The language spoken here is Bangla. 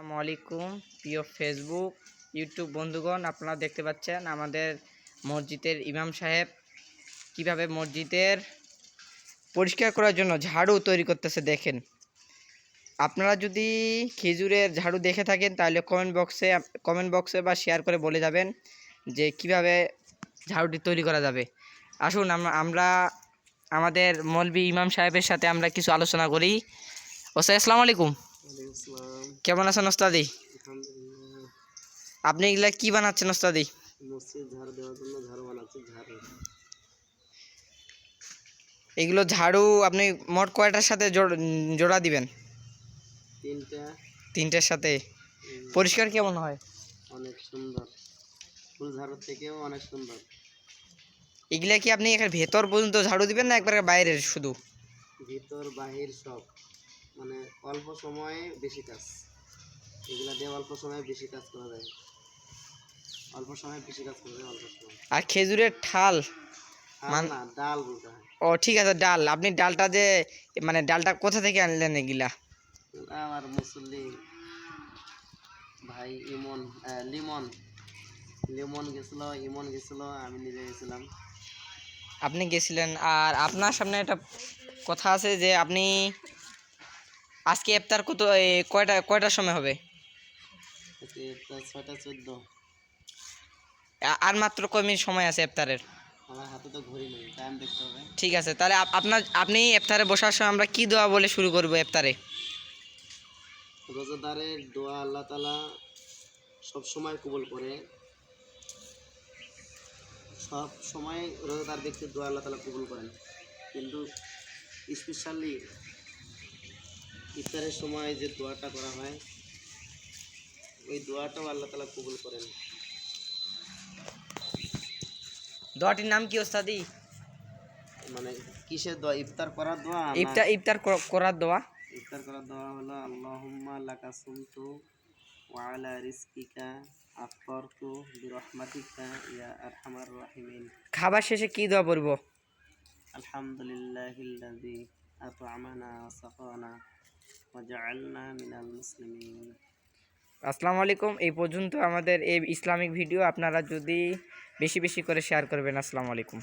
আসসালামু আলাইকুম। প্রিয় ফেসবুক ইউটিউব বন্ধুগণ, আপনারা দেখতে পাচ্ছেন আমাদের মসজিদের ইমাম সাহেব কীভাবে মসজিদের পরিষ্কার করার জন্য ঝাড়ু তৈরি করতেছে দেখেন। আপনারা যদি খেজুরের ঝাড়ু দেখে থাকেন, তাহলে কমেন্ট বক্সে কমেন্ট বক্সে বা শেয়ার করে বলে যাবেন যে কীভাবে ঝাড়ুটি তৈরি করা যাবে। আসুন আমরা আমাদের মলবি ইমাম সাহেবের সাথে আমরা কিছু আলোচনা করি। ওসাই আসসালামু আলাইকুম। কেমন আছেন ওস্তাদি? আপনি এগুলা কি বানাচ্ছেন ওস্তাদি? এগুলো ঝাড়ু আপনি মোট কয়টার সাথে জোড়া দিবেন? তিনটা। তিনটের সাথে? পরিষ্কার কেমন হয়? অনেক সুন্দর। ফুল ঝাড়ুর থেকেও অনেক সুন্দর। এগুলা কি আপনি এখানে ভেতর পর্যন্ত ঝাড়ু দিবেন না একবারে বাইরের শুধু? ভিতর বাহির সব। মানে অল্প সময়ে বেশি কাজ। এগুলা দিয়ে অল্প সময়ে বেশি কাজ করা যায়। অল্প সময়ে বেশি কাজ করা যায় অল্প সময়। আর খেজুরের ঠাল না ডাল বলতে হয়। ও ঠিক আছে ডাল। আপনি ডালটা যে মানে ডালটা কোথা থেকে আনলেন এগুলা? আমার মুসল্লি ভাই ইমন লিমন। লিমন গেছিল ইমন গেছিল আমি নিজে গেছিলাম। আপনি গেছিলেন। আর আপনার সামনে একটা কথা আছে যে আপনি আজকে ইফতার কত কয়টা কয়টার সময় হবে? আর মাত্র কয় মিনিট সময় আছে ইফতারের? আমার হাতে তো ঘড়ি নেই টাইম দেখতে হবে। ঠিক আছে তাহলে আপনার আপনি ইফতারে বসার সময় আমরা কি দোয়া বলে শুরু করব ইফতারে? রোজাদারের দোয়া আল্লাহ তালা সব সময় কবুল করে। সব সময় রোজাদার ব্যক্তির দোয়া আল্লাহ তালা কবুল করেন। কিন্তু স্পেশালি ইফতারের সময় যে দোয়াটা করা হয় ওই দোয়াটাও আল্লাহ তালা কবুল করেন। দোয়াটির নাম কি ওস্তাদি? মানে কিসের দোয়া? ইফতার করার দোয়া ইফতার ইফতার করার দোয়া। ইফতার করার দোয়া হলো আল্লাহুম্মা লাকা সুমতু ওয়া আলা রিজকিকা আফতারতু বিরহমাতিকা ইয়া আরহামার রাহিমিন। খাবার শেষে কি দোয়া পড়ব? আলহামদুলিল্লাহিল্লাযী আত'আমানা ওয়া সাকানা আসসালামু আলাইকুম এই পর্যন্ত আমাদের এই ইসলামিক ভিডিও আপনারা যদি বেশি বেশি করে শেয়ার করবেন আসসালামু আলাইকুম